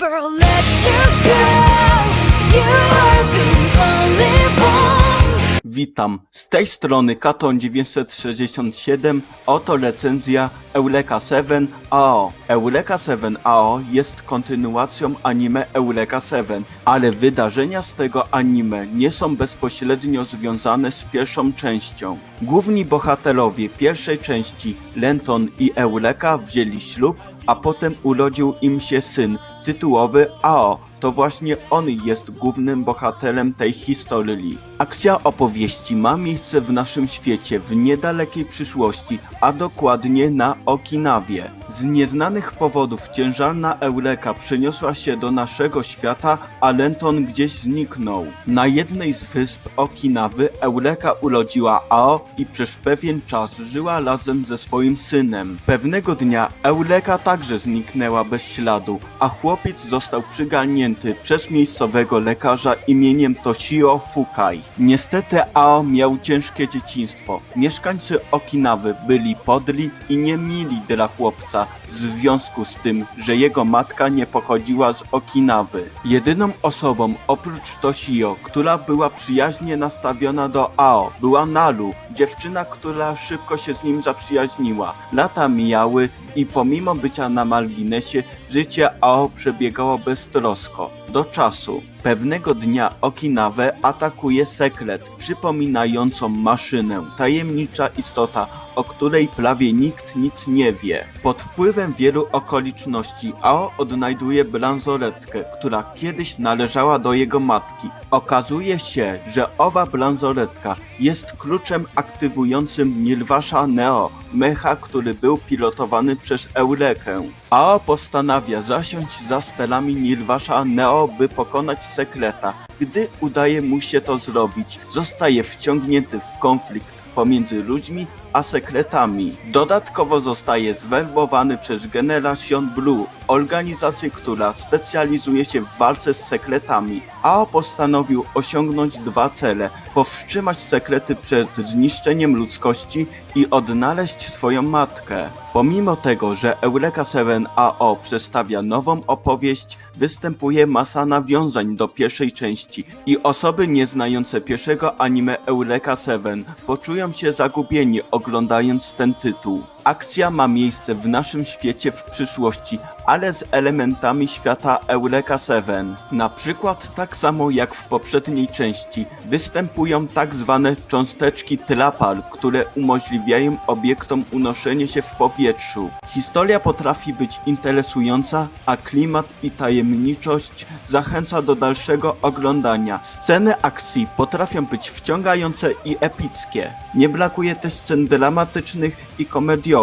never let you go. You Witam, z tej strony Katon 967, oto recenzja Eureka 7 AO. Eureka 7 AO jest kontynuacją anime Eureka 7, ale wydarzenia z tego anime nie są bezpośrednio związane z pierwszą częścią. Główni bohaterowie pierwszej części, Lenton i Eureka wzięli ślub, a potem urodził im się syn, tytułowy AO, to właśnie on jest głównym bohaterem tej historii. Akcja opowieści ma miejsce w naszym świecie w niedalekiej przyszłości, a dokładnie na Okinawie. Z nieznanych powodów ciężarna Eureka przeniosła się do naszego świata, a Lenton gdzieś zniknął. Na jednej z wysp Okinawy Eureka urodziła Ao i przez pewien czas żyła razem ze swoim synem. Pewnego dnia Eureka także zniknęła bez śladu, a chłopiec został przygarnięty przez miejscowego lekarza imieniem Toshio Fukai. Niestety Ao miał ciężkie dzieciństwo. Mieszkańcy Okinawy byli podli i nie mili dla chłopca w związku z tym, że jego matka nie pochodziła z Okinawy. Jedyną osobą oprócz Toshio, która była przyjaźnie nastawiona do Ao, była Nalu, dziewczyna, która szybko się z nim zaprzyjaźniła. Lata mijały i pomimo bycia na marginesie, życie Ao przebiegało beztrosko. Do czasu. Pewnego dnia Okinawę atakuje sekret, przypominającą maszynę, tajemnicza istota, o której prawie nikt nic nie wie. Pod wpływem wielu okoliczności Ao odnajduje bransoletkę, która kiedyś należała do jego matki. Okazuje się, że owa bransoletka jest kluczem aktywującym Nilwasza Neo, mecha, który był pilotowany przez Eurekę. Ao postanawia zasiąść za stelami Nilwasza Neo, by pokonać sekreta. Gdy udaje mu się to zrobić, zostaje wciągnięty w konflikt pomiędzy ludźmi a sekretami. Dodatkowo zostaje zwerbowany przez Generation Blue, organizację, która specjalizuje się w walce z sekretami. Ao postanowił osiągnąć dwa cele: powstrzymać sekrety przed zniszczeniem ludzkości i odnaleźć swoją matkę. Pomimo tego, że Eureka 7 AO przedstawia nową opowieść, występuje masa nawiązań do pierwszej części i osoby nieznające pierwszego anime Eureka 7 poczują się zagubieni oglądając ten tytuł. Akcja ma miejsce w naszym świecie w przyszłości, ale z elementami świata Eureka 7. Na przykład tak samo jak w poprzedniej części występują tak zwane cząsteczki Trapal, które umożliwiają obiektom unoszenie się w powietrzu. Historia potrafi być interesująca, a klimat i tajemniczość zachęca do dalszego oglądania. Sceny akcji potrafią być wciągające i epickie. Nie brakuje też scen dramatycznych i komediowych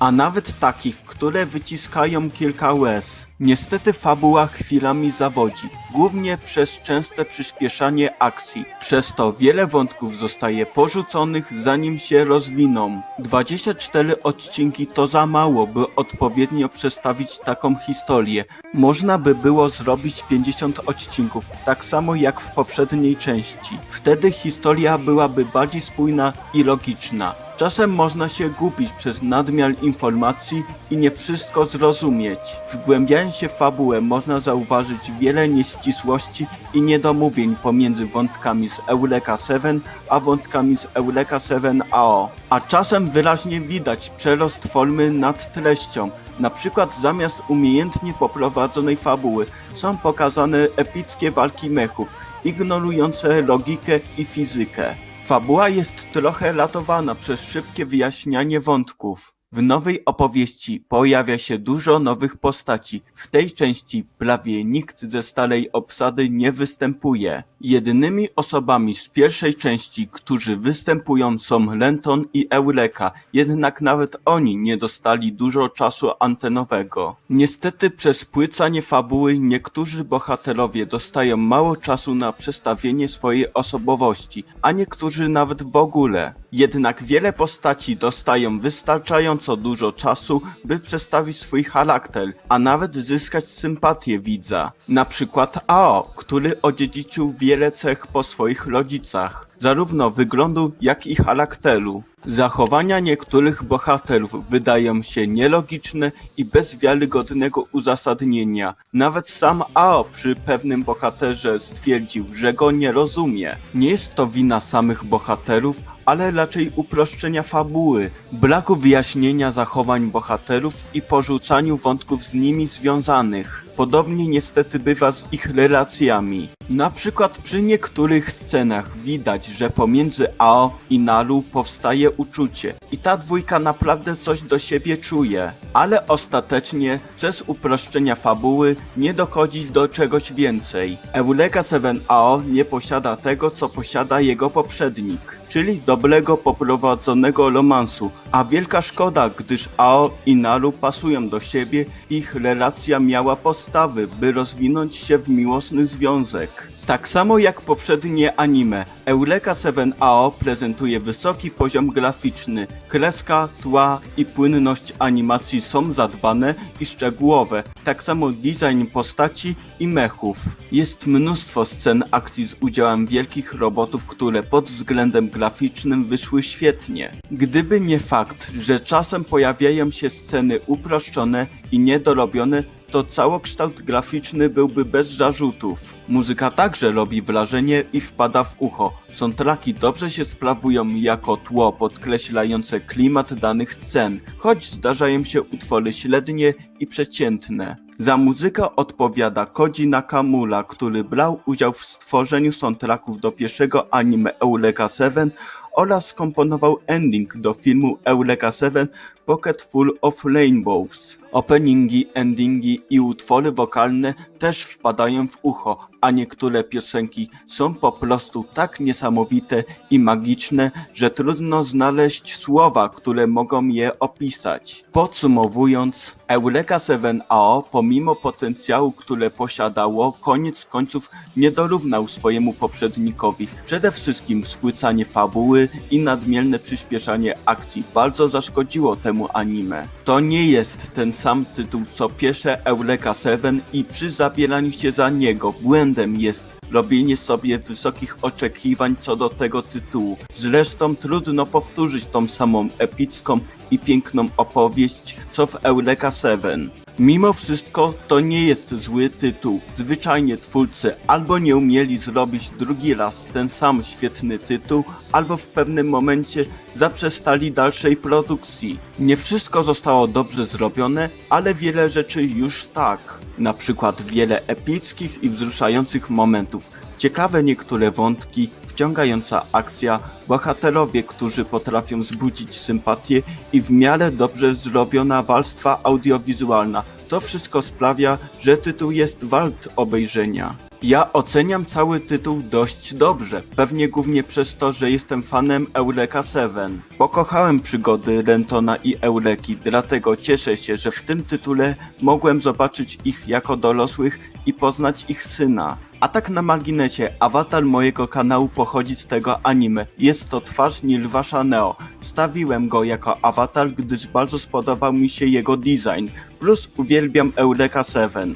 a nawet takich, które wyciskają kilka łez. Niestety fabuła chwilami zawodzi, głównie przez częste przyspieszanie akcji. Przez to wiele wątków zostaje porzuconych zanim się rozwiną. 24 odcinki to za mało, by odpowiednio przedstawić taką historię. Można by było zrobić 50 odcinków, tak samo jak w poprzedniej części. Wtedy historia byłaby bardziej spójna i logiczna. Czasem można się gubić przez nadmiar informacji i nie wszystko zrozumieć. Wgłębiając się w fabułę można zauważyć wiele nieścisłości i niedomówień pomiędzy wątkami z Eureka 7 a wątkami z Eureka 7 AO. A czasem wyraźnie widać przerost formy nad treścią. Na przykład zamiast umiejętnie poprowadzonej fabuły są pokazane epickie walki mechów, ignorujące logikę i fizykę. Fabuła jest trochę ratowana przez szybkie wyjaśnianie wątków. W nowej opowieści pojawia się dużo nowych postaci. W tej części prawie nikt ze starej obsady nie występuje. Jedynymi osobami z pierwszej części, którzy występują są Lenton i Eureka, jednak nawet oni nie dostali dużo czasu antenowego. Niestety przez płycanie fabuły niektórzy bohaterowie dostają mało czasu na przedstawienie swojej osobowości, a niektórzy nawet w ogóle. Jednak wiele postaci dostają wystarczająco dużo czasu, by przedstawić swój charakter, a nawet zyskać sympatię widza. Na przykład Ao, który odziedziczył wiele cech po swoich rodzicach. zarówno wyglądu, jak i charakteru. Zachowania niektórych bohaterów wydają się nielogiczne i bez wiarygodnego uzasadnienia. Nawet sam Ao przy pewnym bohaterze stwierdził, że go nie rozumie. Nie jest to wina samych bohaterów, ale raczej uproszczenia fabuły, braku wyjaśnienia zachowań bohaterów i porzucaniu wątków z nimi związanych. Podobnie niestety bywa z ich relacjami. Na przykład przy niektórych scenach widać, że pomiędzy Ao i Naru powstaje uczucie i ta dwójka naprawdę coś do siebie czuje, ale ostatecznie przez uproszczenia fabuły nie dochodzi do czegoś więcej. Eureka 7AO nie posiada tego, co posiada jego poprzednik, czyli dobrego poprowadzonego romansu, a wielka szkoda, gdyż Ao i Naru pasują do siebie, ich relacja miała podstawy, by rozwinąć się w miłosny związek. Tak samo jak poprzednie anime, Eureka 7AO prezentuje wysoki poziom graficzny. Kreska, tła i płynność animacji są zadbane i szczegółowe, tak samo design postaci i mechów. Jest mnóstwo scen akcji z udziałem wielkich robotów, które pod względem graficznym wyszły świetnie. Gdyby nie fakt, że czasem pojawiają się sceny uproszczone i niedorobione, to całokształt graficzny byłby bez zarzutów. Muzyka także robi wrażenie i wpada w ucho. Soundtracki dobrze się sprawują jako tło podkreślające klimat danych scen, choć zdarzają się utwory średnie i przeciętne. Za muzykę odpowiada Koji Nakamura, który brał udział w stworzeniu soundtracków do pierwszego anime Eureka 7 oraz skomponował ending do filmu Eureka 7 Pocket Full of Rainbows. Openingi, endingi i utwory wokalne też wpadają w ucho, a niektóre piosenki są po prostu tak niesamowite i magiczne, że trudno znaleźć słowa, które mogą je opisać. Podsumowując, Eureka 7AO pomimo potencjału, które posiadało, koniec końców nie dorównał swojemu poprzednikowi. Przede wszystkim spłycanie fabuły i nadmierne przyspieszanie akcji bardzo zaszkodziło temu anime. To nie jest ten sam tytuł co pierwsze Eureka 7 i przy zabieraniu się za niego błędem jest robienie sobie wysokich oczekiwań co do tego tytułu. Zresztą trudno powtórzyć tą samą epicką i piękną opowieść co w Eureka 7. Mimo wszystko to nie jest zły tytuł. Zwyczajnie twórcy albo nie umieli zrobić drugi raz ten sam świetny tytuł, albo w pewnym momencie zaprzestali dalszej produkcji. Nie wszystko zostało dobrze zrobione, ale wiele rzeczy już tak. Na przykład wiele epickich i wzruszających momentów, ciekawe niektóre wątki, wciągająca akcja, bohaterowie, którzy potrafią wzbudzić sympatię i w miarę dobrze zrobiona warstwa audiowizualna. To wszystko sprawia, że tytuł jest wart obejrzenia. Ja oceniam cały tytuł dość dobrze, pewnie głównie przez to, że jestem fanem Eureka 7. Pokochałem przygody Rentona i Eureki, dlatego cieszę się, że w tym tytule mogłem zobaczyć ich jako dorosłych i poznać ich syna. A tak na marginesie, awatar mojego kanału pochodzi z tego anime. Jest to twarz Nilwasha Neo. Wstawiłem go jako awatar, gdyż bardzo spodobał mi się jego design. Plus uwielbiam Eureka 7.